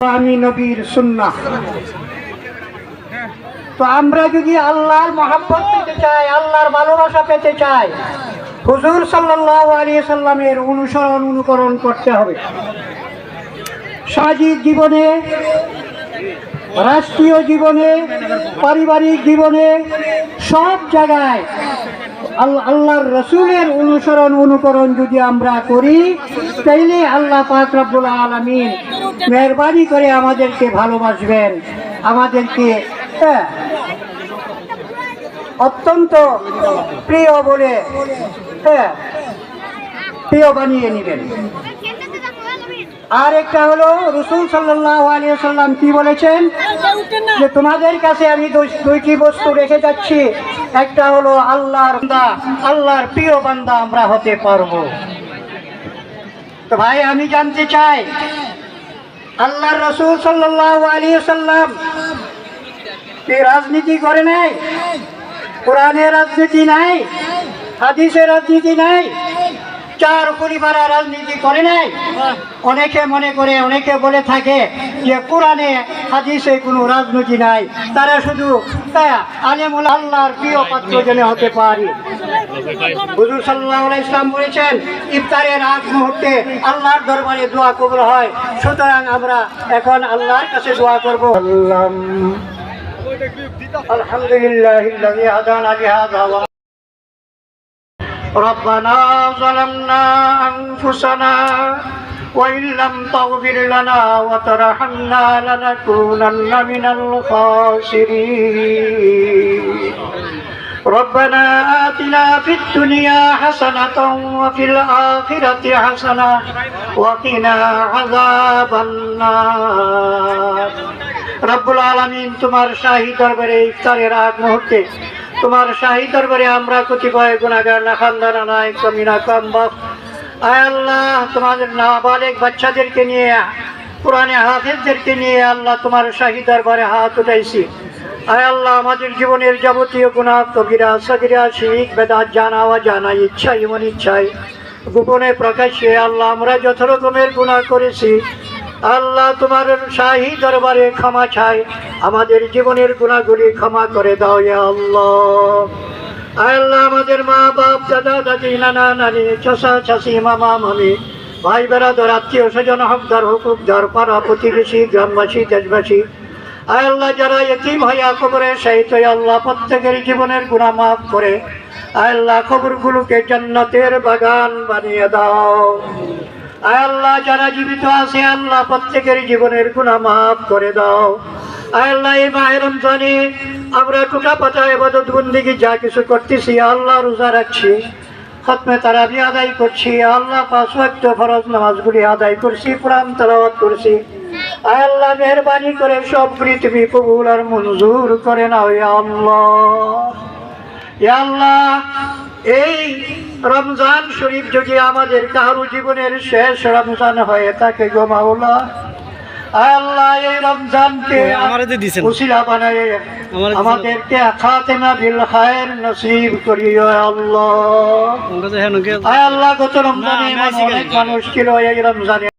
আমি নবীর সুন্নাহ। তো আমরা যদি আল্লাহর মহাব্বত পেতে চাই, আল্লাহর ভালোবাসা পেতে চাই, হুজুর সাল্লামের অনুসরণ, অনুকরণ করতে হবে। সামাজিক জীবনে, রাষ্ট্রীয় জীবনে, পারিবারিক জীবনে, সব জায়গায় আল- আল্লাহর রসুলের অনুসরণ, অনুকরণ যদি আমরা করি, তাইলে আল্লাহ পাক রব্বুল আলমিন মেহরবানি করে আমাদেরকে ভালোবাসবেন। আমাদেরকে হ্যাঁ, অত্যন্ত প্রিয় বলে হ্যাঁ প্রিয় বানিয়ে নেবেন। আর একটা হলো রসুল সাল্লাহ আলিয়া সাল্লাম কি বলেছেন? যে তোমাদের কাছে আমি দুইটি বস্তু রেখে যাচ্ছি। একটা হলো আল্লাহর বান্দা আল্লাহর প্রিয় বান্দা আমরা হতে পারব। তো ভাই আমি জানতে চাই আল্লাহর রসুল সাল্লাহ আলিয়া সাল্লাম রাজনীতি করে নাই? কোরআনের রাজনীতি নাই? হাদিসের রাজনীতি নাই? চার পরিবারে রাজনীতি করে নাই? অনেকে মনে করে অনেকে বলে থাকে যে কোরআনে হাদিসে কোনো রাজনীতি নাই। তারা শুধু হ্যাঁ, আলেমুল আল্লাহর প্রিয় পাত্র যেন হতে পারি। হুজুর সাল্লাহ ইসলাম বলেছেন ইফতারের আগ মুহূর্তে আল্লাহর দরবারে দোয়া কবুল হয় সুতরাং আমরা এখন আল্লাহর কাছে দোয়া করবো আলহামদুলিল্লাহ হাদানা লিহাযা ওয়া ربنا ظلمنا أنفسنا وإن لم تغفر لنا وترحمنا لنكونن من الخاسرين ربنا آتنا في الدنيا حسنة وفي الآخرة حسنة وقنا عذاب النار রব্বুল আলমিন তোমার শাহী দরবারে ইফতারের আগ মুহূর্তে তোমার শাহী দরবারে আমরা কতিপয় গুণাগার না খান্দানা নাই কমিনা কম বাপ আয় আল্লাহ তোমাদের নাবালেক বাচ্চাদেরকে নিয়ে পুরানে হাফেজদেরকে নিয়ে আল্লাহ তোমার শাহী দরবারে হাত উঠাইছি আয় আল্লাহ, আমাদের জীবনের যাবতীয় গুণা কবিরা সগিরা শিখ বেদাত, জানা জানা ইচ্ছা, ইমন ইচ্ছায় গোপনে প্রকাশ্যে আল্লাহ, আমরা যত রকমের গুণা করেছি। আল্লাহ, তোমার শাহী দরবারে ক্ষমা চাই। আমাদের জীবনের গুণাগুলি ক্ষমা করে দাও ইয়া আল্লাহ। আল্লাহ, আমাদের মা বাপ দাদা, দাদি, নানা, নানি চাষা চাষি মামা, মামি ভাই বেড়াদর আত্মীয় স্বজন হকদার, হুকুকদার পাড়া প্রতিবেশী গ্রামবাসী, দেশবাসী আয় আল্লাহ, যারা এতিম হইয়া কবরে সেই তো আল্লাহ প্রত্যেকের জীবনের গুণা মাফ করে। আয় আল্লাহ, কবরগুলোকে জান্নাতের বাগান বানিয়ে দাও। আয় আল্লাহ, যারা জীবিত আছে, আল্লাহ প্রত্যেকের জীবনের গুণা মাফ করে দাও। আয় আল্লাহ, এই মায়ের রমজানে আমরা টুকা পাতা, এবাদত বন্দিকে যা কিছু করতেছি, আল্লাহ রোজা রাখছি। খতমে তারাবি আদায় করছি, আল্লাহ পাঁচ ওয়াক্ত ফরজ নামাজগুলি আদায় করছি, কোরআন তেলাওয়াত করছি। আল্লাহ মেহরবানি করে সব পৃথিবী কবুল আর মঞ্জুর করে না আল্লাহ। আল্লাহ এই রমজান শরীফ যদি আমাদের কারও জীবনের শেষ রমজান হয়ে থাকে গো মাওলা আয় আল্লাহ এই রমজানকে। উসিলা বানায়। আমাদেরকে খাতেমা বিল খায়ের নসিব করিও আল্লাহ। আল্লাহ গত রমজানে অনেক মানুষ ছিল এই রমজানে।